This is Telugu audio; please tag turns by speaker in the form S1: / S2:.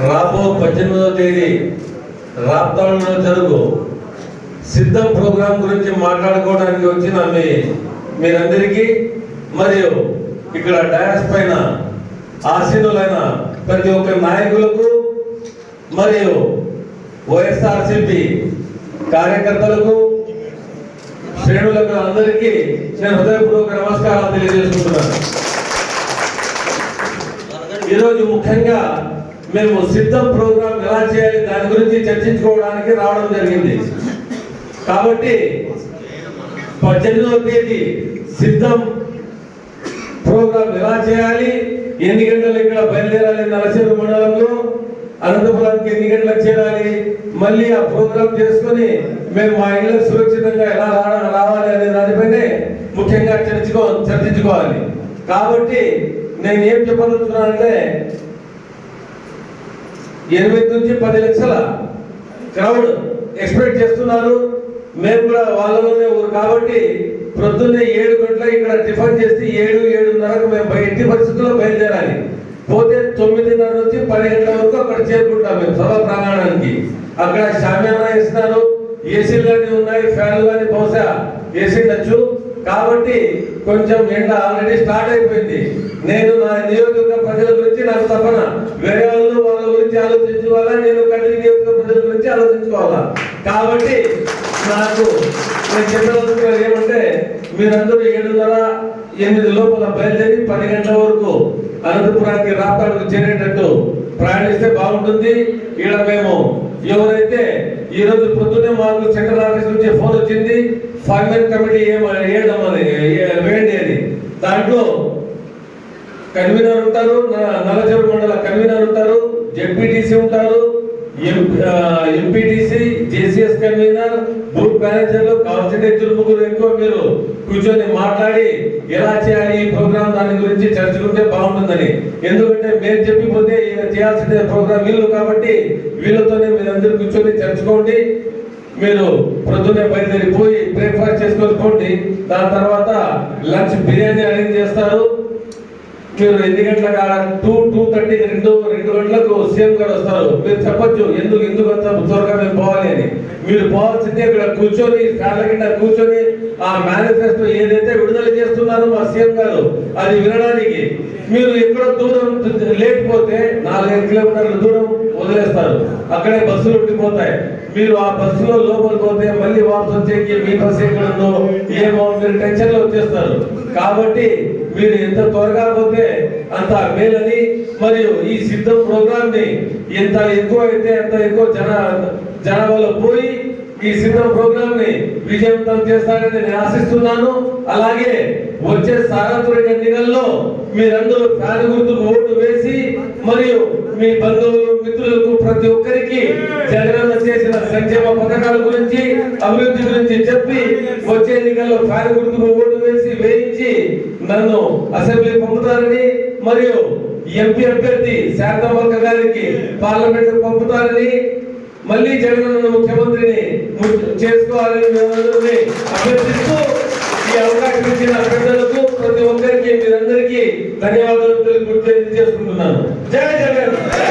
S1: రాబో పద్దెనిమిదవ తేదీ రాప్తాడులో జరుగు. సిద్ధం ప్రోగ్రాం గురించి మాట్లాడుకోవడానికి వచ్చిన మీ మీరందరికీ మరియు ఇక్కడ డయాస్ పైన ఆసీనులైన ప్రతి ఒక్క నాయకులకు మరియు వైఎస్ఆర్సిపి కార్యకర్తలకు శ్రేణులకు అందరికీ నేను హృదయపూర్వక నమస్కారాలు తెలియజేసుకుంటున్నాను. ఈరోజు ముఖ్యంగా మేము సిద్ధం ప్రోగ్రాం ఎలా చేయాలి దాని గురించి చర్చించుకోవడానికి రావడం జరిగింది. కాబట్టి పద్దెనిమిదవ తేదీ సిద్ధం ప్రోగ్రాం ఎలా చేయాలి? ఎన్ని గంటలు ఇక్కడ బయలుదేరాలి నరసింహ మండలంలో? అనంతపురానికి ఎన్ని గంటలకు చేరాలి? మళ్ళీ ఆ ప్రోగ్రాం చేసుకొని మేము మా ఇళ్ళ సురక్షితంగా ఎలా రా- రావాలి అనే దానిపైనే ముఖ్యంగా చర్చించుకో చర్చించుకోవాలి. కాబట్టి నేను ఏం చెప్పదలుచున్నానంటే ఎనిమిది నుంచి పది లక్షల క్రౌడ్ ఎక్స్పెక్ట్ చేస్తున్నారు. మేము కూడా వాళ్ళలోనే ఊరు కాబట్టి ప్రొద్దున్నే ఏడు గంటల ఇక్కడ టిఫిన్ చేసి ఏడు ఏడున్నరకు మేము ఎట్టి పరిస్థితుల్లో బయలుదేరాలి. పోతే తొమ్మిదిన్నర నుంచి పది గంటల వరకు అక్కడ చేరుకుంటాం మేము సభ ప్రాంగణానికి. అక్కడ షామ్యానా ఇస్తున్నారు ఏసీలు కానీ ఉన్నాయి ఫ్యాన్లు కానీ బహుశా ఏసీ ఉండొచ్చు. కాబట్టి కొంచెం ఎండ ఆల్రెడీ స్టార్ట్ అయిపోయింది. నేను నా నియోజకవర్గ ప్రజల గురించి నాకు తపన వేరే ఆలోచించుకోవాలా నేను కంటి నియోజకవర్గ ప్రజల గురించి ఆలోచించుకోవాలా? కాబట్టి నాకు నేను చెప్పదలుచుకున్నది ఏమంటే మీరందరూ ఏడున్నర ఎనిమిది లోపల బయలుదేరి పది గంటల వరకు అనంతపురానికి రాపాడుకు చేరేటట్టు ప్రయాణిస్తే బాగుంటుంది. ఈడ మేము ఎవరైతే ఈ రోజు పొద్దున్నే మాకు సెంట్రల్ ఆఫీస్ నుంచి ఫోన్ వచ్చింది ఫార్మర్ కమిటీ ఏం వేయడం అని వేయండి అని. దాంట్లో కన్వీనర్ ఉంటారు న- మండల కన్వీనర్ ఉంటారు జెడ్పీటీసీ ఉంటారు ఎంపీటీసీ జేసీఎస్ కన్వీనర్ బూత్ మేనేజర్లు కావాల్సిన ముగ్గురు ఎక్కువ మీరు కూర్చొని మాట్లాడి ఎలా చేయాలి ఈ ప్రోగ్రామ్ దాని గురించి చర్చకుంటే బాగుంటుందని. ఎందుకంటే మేము చెప్పిపోతే ఈయన చేయాల్సిన ప్రోగ్రామ్ వీళ్ళు కాబట్టి వీళ్ళతోనే మీరందరూ కూర్చొని చర్చుకోండి మీరు ప్రొద్దునే బయలుదేరిపోయి బ్రేక్ఫాస్ట్ చేసుకొని పోండి. దాని తర్వాత లంచ్ బిర్యానీ అరేంజ్ చేస్తారు. మీరు ఎన్ని గంటల ఆడ టూ టూ థర్టీ రెండు రెండు గంటలకు సీఎం గారు వస్తారు. మీరు చెప్పొచ్చు ఎందుకు ఎందుకు అంత త్వరగా మేము పోవాలి అని. మీరు పోవాల్సిందే ఇక్కడ కూర్చొని కాళ్ళ కింద కూర్చొని ఆ మేనిఫెస్టో ఏదైతే విడుదల చేస్తున్నారో మా సీఎం గారు అది వినడానికి. మీరు ఎక్కడ దూరం లేకపోతే నాలుగైదు కిలోమీటర్ల దూరం వదిలేస్తారు. అక్కడే బస్సులు ఉండిపోతాయి. మీరు ఆ బస్సులో లోపల పోతే మళ్ళీ వాపసు వచ్చేకి మీ బస్సు ఎక్కడ ఉందో ఏమో మీరు టెన్షన్లో వచ్చేస్తారు. కాబట్టి మీరు ఎంత త్వరగా పోతే అంత మేలని మరియు ఈ సిద్ధం ప్రోగ్రామ్ని ఎంత ఎక్కువ అయితే అంత ఎక్కువ జన జనాభాలో పోయి ఈ సిద్ధం ప్రోగ్రామ్ని విజయవంతం చేస్తారని నేను ఆశిస్తున్నాను. అలాగే వచ్చే సార్వత్రిక ఎన్నికల్లో మీరందరూ ఫ్యాన్ గుర్తుకు ఓటు వేసి మరియు మీ బంధువులు మిత్రులకు ప్రతి ఒక్కరికి జగనన్న చేసిన సంక్షేమ పథకాల గురించి అభివృద్ధి గురించి చెప్పి వచ్చే ఎన్నికల్లో ఫ్యాన్ గుర్తుకు ఓటు చేసి వేయించి నన్ను అసెంబ్లీ పంపుతారని మరియు ఎంపీ అభ్యర్థి శాంతమల్క గారికి పార్లమెంట్ పంపుతారని మళ్ళీ జగనన్న ముఖ్యమంత్రిని చేసుకోవాలని అభ్యర్థిస్తూ ఈ అవకాశం ఇచ్చిన పెద్దలకు ప్రతి ఒక్కరికి మీరందరికీ ధన్యవాదాలు తెలియజేసుకుంటున్నాను చేసుకుంటున్నాను. జగన్!